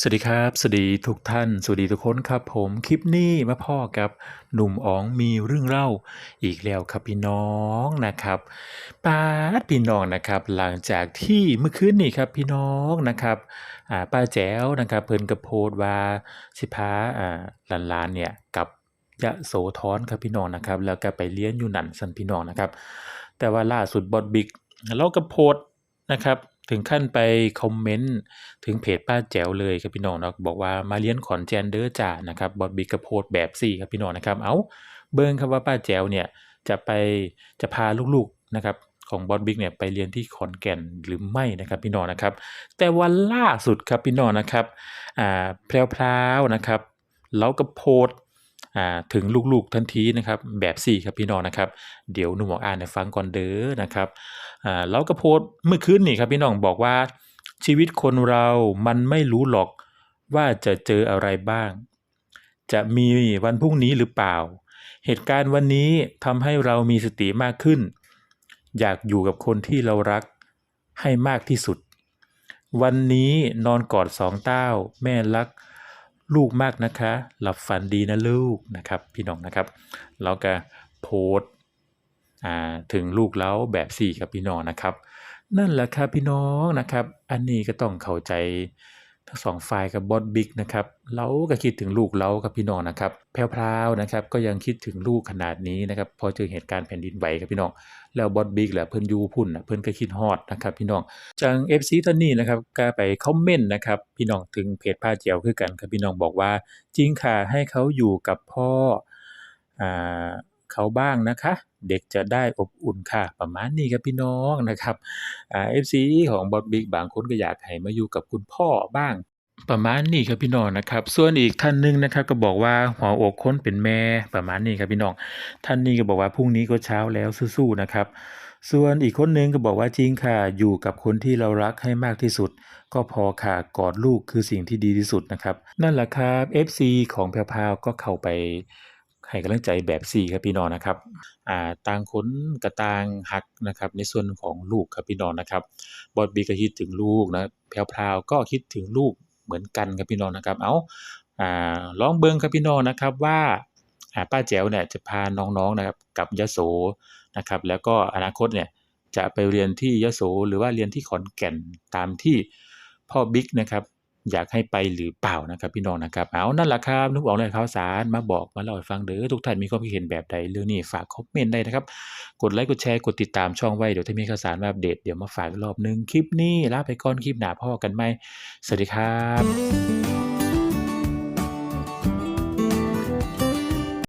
สวัสดีครับ สวัสดีทุกท่าน สวัสดีทุกคนครับผมคลิปนี้มาพ่อกับหนุ่มอ๋องมีเรื่องเล่าอีกแล้วครับพี่น้องนะครับป้าพี่น้องนะครับ หลังจากที่เมื่อคืนนี้ครับพี่น้องนะครับป้าแจ๋วนะครับ เพิ่นกระโพดว่าสิพาอ่าหลานๆเนี่ยกับยะโสธรครับพี่น้องนะครับ แล้วก็ไปเรียนอยู่นั่นซั่นพี่น้องนะครับ แต่ว่าล่าสุดบอดบิ๊กเราก็โพสต์นะครับ ถึงขั้นไปคอมเมนต์ถึงเพจป้าแจ๋วเลยครับพี่น้องเนาะบอกว่ามาเรียนขอนแก่นเด้อจ้านะครับบอดบิ๊กก็โพสต์แบบสี่ครับพี่น้องนะครับเอาเบิ่งครับว่าป้าแจ๋วเนี่ยจะไปจะพาลูกๆนะครับของบอดบิ๊กเนี่ยไปเรียนที่ขอนแก่นหรือไม่นะครับพี่น้องนะครับ แต่วันล่าสุดครับพี่น้องนะครับอ่าแพรวๆนะครับเราก็โพสต์อ่า ถึงลูกๆทันทีนะครับแบบสี่ครับพี่น้องนะครับเดี๋ยวหนุ่มบอกอ่านให้ฟังก่อนเด้อนะครับอ่าเราก็โพสต์เมื่อคืนนี่ครับพี่น้องบอกว่าชีวิตคนเรามันไม่รู้หรอกว่าจะเจออะไรบ้าง จะมีวันพรุ่งนี้หรือเปล่า เหตุการณ์วันนี้ทำให้เรามีสติมากขึ้น อยากอยู่กับคนที่เรารักให้มากที่สุด วันนี้นอนกอดสองเต้า แม่รัก ลูกมากนะคะ หลับฝันดีนะลูกนะครับพี่น้องนะครับเราก็โพส์ถึงลูกแล้วแบบสี่ครับพี่น้องนะครับ นั่นแหละครับพี่น้องนะครับ อันนี้ก็ต้องเข้าใจ ทั้งสองฝ่ายกับบอสบิ๊กนะครับเราก็คิดถึงลูกเราครับพี่น้องนะครับแพรวๆนะครับก็ยังคิดถึงลูกขนาดนี้นะครับพอเจอเหตุการณ์แผ่นดินไหวครับพี่น้องแล้วบอสบิ๊กแหละเพิ่นยูพุ่นเพิ่นก็คิดฮอดนะครับพี่น้องจัง FC ท่านนี้นะครับก็ไปคอมเมนต์นะครับพี่น้องถึงเพจผ้าเจียวคือกันครับพี่น้องบอกว่าจริงค่ะให้เขาอยู่กับพ่ออ่าเขาบ้างนะคะ เด็กจะได้อบอุ่นค่ะ ประมาณนี้ครับพี่น้องนะครับเอ่า FC ของบอสบิ๊กบางคนก็อยากให้มาอยู่กับคุณพ่อบ้างประมาณนี้ครับพี่น้องนะครับ ส่วนอีกท่านหนึงนะครับก็บอกว่าหัวอกคนเป็นแม่ประมาณนี้ครับพี่น้อง ท่านนี้ก็บอกว่าพรุ่งนี้ก็เช้าแล้วสู้ๆนะครับ ส่วนอีกคนหนึงก็บอกว่าจริงค่ะ อยู่กับคนที่เรารักให้มากที่สุด ก็พอค่ะกอดลูกคือสิ่งที่ดีที่สุดนะครับ นั่นแหละครับ FC ของแพรวๆก็เข้าไป ให้กำลังใจแบบสี่ครับพี่น้องนะครับอ่าต่างคนก็ต่างฮักนะครับในส่วนของลูกครับพี่น้องนะครับบอสบีก็คิดถึงลูกนะแพรวก็คิดถึงลูกเหมือนกันครับพี่น้องนะครับ เอาอ่าลองเบิ่งครับพี่น้องนะครับว่าป้าแจ๋วเนี่ยจะพาน้องๆนะครับกับยโสนะครับแล้วก็อนาคตเนี่ยจะไปเรียนที่ยโสหรือว่าเรียนที่ขอนแก่นตามที่พ่อบิ๊กนะครับ อยากให้ไปหรือเปล่านะครับพี่น้องนะครับเอานั่นแหละครับนึกออกเลยข่าวสารมาบอกมาเล่าให้ฟังเด้อทุกท่านมีความคิดเห็นแบบใดเรื่องนี้ฝากคอมเมนต์ได้นะครับกดไลค์กดแชร์กดติดตามช่องไว้เดี๋ยวถ้ามีข่าวสารมาอัปเดตเดี๋ยวมาฝากอีกรอบนึงคลิปนี้ลาไปก่อนคลิปหน้าพ่อกันไหมสวัสดีครับ